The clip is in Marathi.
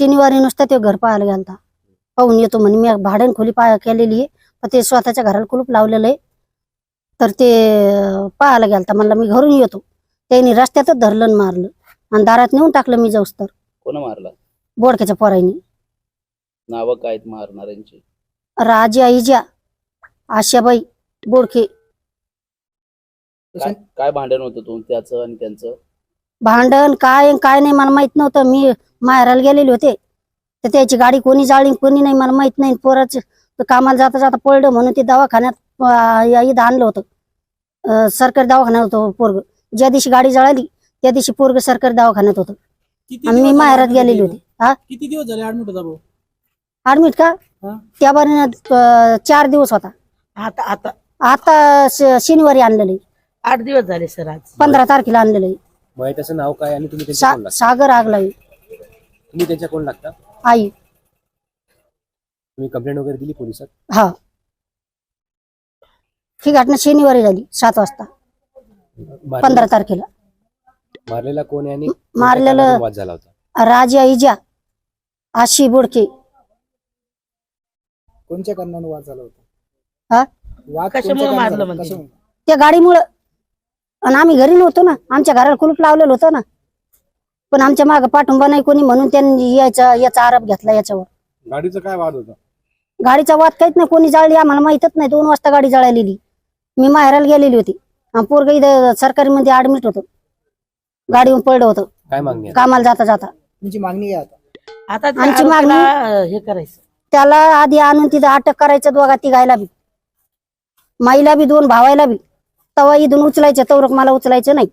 शनिवारी नुसतं ते घर पाहायला गेलता. पाहून येतो म्हणे मी भाड्यान खोली पा केलेली आहे पण ते स्वतःच्या घराला कुलूप लावलेलं आहे. तर ते पाहायला गेलता. म्हणलं मी घरून येतो. त्यांनी रस्त्यातच धरलं आणि मारलं. आणि दारात नेऊन टाकलं मी जाऊस तर. कोण मारला? बोडक्याच्या पोरांनी नावं काय आहेत मारणाऱ्यांची? राजा इजा आशाबाई बोडके. काय काय भांडण होतं तुम त्याचं आणि त्यांचं? भांडण काय काय नाही मला माहीत नव्हतं. मी माहेराला गेलेले होते. तर त्याची गाडी कोणी जाळली कोणी नाही मला माहीत नाही. पोराच कामाला जाता जाता पडलं म्हणून ते दवाखान्यात इथं आणलं होतं. सरकारी दवाखान्यात होतं पोरग. ज्या दिवशी गाडी जळाली त्या दिवशी पोरग सरकारी दवाखान्यात होतं. आणि मी माहेरात गेलेली होते? हा? किती दिवस झाले ऍडमिट होता भाऊ? ऍडमिट का? त्या बारीनं चार दिवस होता. आता आता. आता शनिवारी आणलेलं आठ दिवस झाले सर आज. पंधरा तारखेला आणलेलं आहे. मग त्याचं नाव काय आणि तुम्ही त्यांच्या सा- कोण लागता? सागर आगलावी तुम्ही त्यांच्या कोण लागता? आई. तुम्ही कंप्लेंट वगैरे दिली पोलिसात? हा. ही घटना शनिवारी झाली सात वाजता. मारलेला- पंधरा तारखेला. मारलेला कोण आहे आणि मारलेलं- वाद झाला होता? राजा इजा आशी बोडके. कोणत्या कारणाने वाद झाला होता? हा? वाद कशामुळे कोणत्या मारलं? म्हणजे? कशामुळे? त्या गाडीमुळं. आणि आम्ही घरी नव्हतो ना. आमच्या घराला कुलूप लावलेलं होतं ना. पण आमच्या मागं पाठिंबा नाही कोणी म्हणून त्यांनी याचा याचा आरोप घेतला याच्यावर. गाडीचा काय वाद होता? गाडीचा वाद काहीच नाही. कोणी जाळली आम्हाला माहितच नाही. दोन वाजता गाडी जळालेली. मी माहेराला गेलेली होती. पोरग इथं सरकारी मध्ये ऍडमिट होतं. गाडीवर पडलं होतं. काय मागणी कामाला जाता जाता. तुमची मागणी आता? आता आमची मागणी- हे करायचं. त्याला आधी आणून तिथं अटक करायचं दोघा तिघायला बी. माईला बी दोन भावायला बी. तवा इथून उचलायचं तवरक मला उचलायचं नाही.